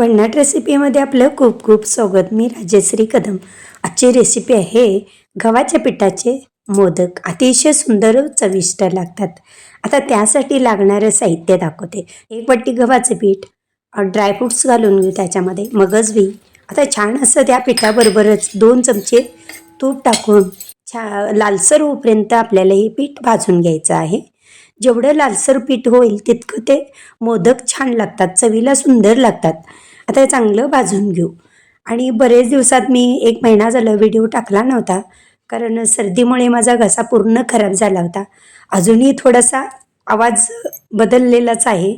भन्नाट रेसिपीमध्ये आपलं खूप खूप स्वागत. मी राजश्री कदम. आजची रेसिपी आहे गव्हाच्या पिठाचे मोदक. अतिशय सुंदर चविष्ट लागतात. आता त्यासाठी लागणारं साहित्य दाखवते. एक वाटी गव्हाचं पीठ ड्रायफ्रूट्स ड्रायफ्रुट्स घालून घेऊ त्याच्यामध्ये. मगज बी. आता छान असं त्या पिठाबरोबरच दोन चमचे तूप टाकून छा लालसर होईपर्यंत आपल्याला हे पीठ भाजून घ्यायचं आहे. जेवढं लालसर पीठ होईल तितकं ते मोदक छान लागतात. चवीला सुंदर लागतात. आता हे चांगलं भाजून घेऊ. आणि बरेच दिवसात मी एक महिना झालं व्हिडिओ टाकला नव्हता. कारण सर्दीमुळे माझा घसा पूर्ण खराब झाला होता. अजूनही थोडासा आवाज बदललेलाच आहे.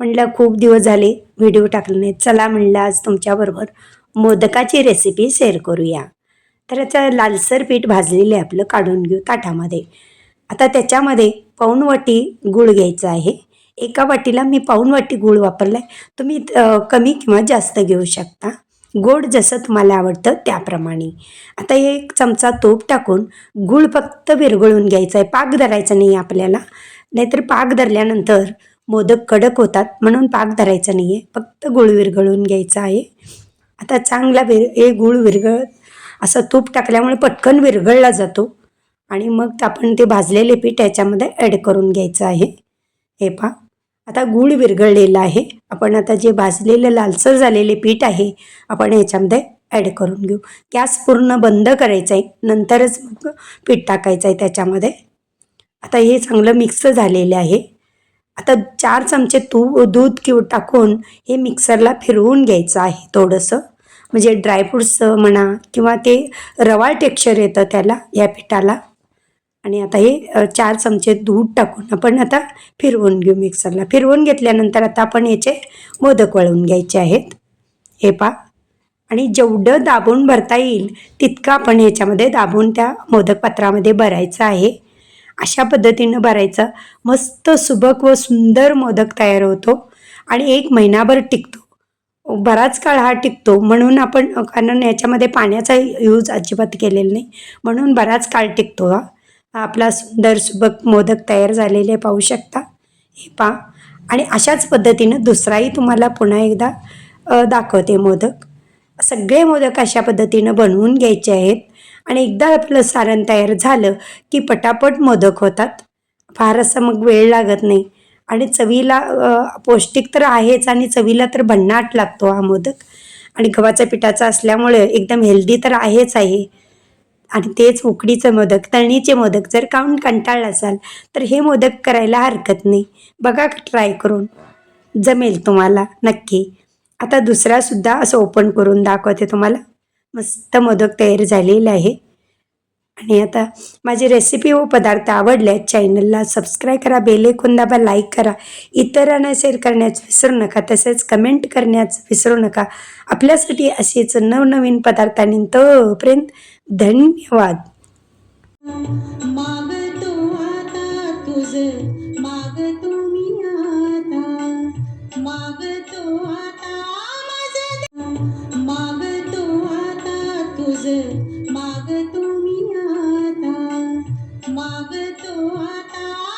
म्हणलं खूप दिवस झाले व्हिडिओ टाकला नाही. चला म्हणलं आज तुमच्याबरोबर मोदकाची रेसिपी शेअर करूया. तर याचं लालसर पीठ भाजलेले आपलं काढून घेऊ ताटामध्ये. आता त्याच्यामध्ये पाऊण वाटी गूळ घ्यायचं आहे. एका वाटीला मी पाऊण वाटी गूळ वापरला आहे तुम्ही कमी किंवा जास्त घेऊ शकता. गोड जसं तुम्हाला आवडतं त्याप्रमाणे. आता एक चमचा तूप टाकून गूळ फक्त विरघळून घ्यायचा आहे पाक धरायचा नाही आपल्याला. नाहीतर पाक धरल्यानंतर मोदक कडक होतात म्हणून पाक धरायचा नाही आहे फक्त गूळ विरघळून घ्यायचा आहे. आता चांगला विर हे गूळ विरघळ असं तूप टाकल्यामुळे पटकन विरघळला जातो. आणि मग आपण ते भाजलेले पीठ याच्यामध्ये ॲड करून घ्यायचं आहे. हे पहा. आता गूळ विरघळलेलं आहे. आपण आता जे भाजलेलं लालसर झालेले पीठ आहे आपण ह्याच्यामध्ये ॲड करून घेऊ. गॅस पूर्ण बंद करायचा आहे. नंतरच मग पीठ टाकायचं आहे त्याच्यामध्ये. आता हे चांगलं मिक्स झालेलं आहे. आता चार चमचे तूप दूध किंवा टाकून हे मिक्सरला फिरवून घ्यायचं आहे थोडंसं. म्हणजे ड्रायफ्रूट्स म्हणा किंवा ते रवाळ टेक्स्चर येतं त्याला या पिठाला. आणि आता हे चार चमचे दूध टाकून आपण आता फिरवून घेऊ मिक्सरला. फिरवून घेतल्यानंतर आता आपण याचे मोदक वळवून घ्यायचे आहेत. हे पा आणि जेवढं दाबून भरता येईल तितकं आपण याच्यामध्ये दाबून त्या मोदक पात्रामध्ये भरायचं आहे. अशा पद्धतीनं भरायचं. मस्त सुबक व सुंदर मोदक तयार होतो आणि एक महिनाभर टिकतो. बराच काळ हा टिकतो. म्हणून आपण कारण याच्यामध्ये पाण्याचा यूज अजिबात केलेला नाही. म्हणून बराच काळ टिकतो हा. आपला सुंदर सुबक मोदक तयार झालेले पाहू शकता. हे पा आणि अशाच पद्धतीनं दुसराही तुम्हाला पुन्हा एकदा दाखवते मोदक. सगळे मोदक अशा पद्धतीनं बनवून घ्यायचे आहेत. आणि एकदा आपलं सारण तयार झालं की पटापट मोदक होतात. फार असं मग वेळ लागत नाही. आणि चवीला पौष्टिक तर आहेच आणि चवीला तर भन्नाट लागतो हा मोदक. आणि गव्हाच्या पिठाचा असल्यामुळे एकदम हेल्दी तर आहेच आहे. आणि तेच उकडीचं मोदक तळणीचे मोदक जर काऊन कंटाळला असाल तर हे मोदक करायला हरकत नाही. बघा ट्राय करून. जमेल तुम्हाला नक्की. आता दुसरासुद्धा असं ओपन करून दाखवते तुम्हाला. मस्त मोदक तयार झालेलं आहे. आणि आता माझी रेसिपी व पदार्थ आवडल्यास चॅनलला सबस्क्राईब करा बेलेकोंदाबा लाईक करा. इतरांना शेअर करण्याचं विसरू नका तसेच कमेंट करण्याचं विसरू नका. आपल्यासाठी असेच नवनवीन पदार्थ आणि तोपर्यंत धन्यवाद. मागतो आता मागतो मग तो आता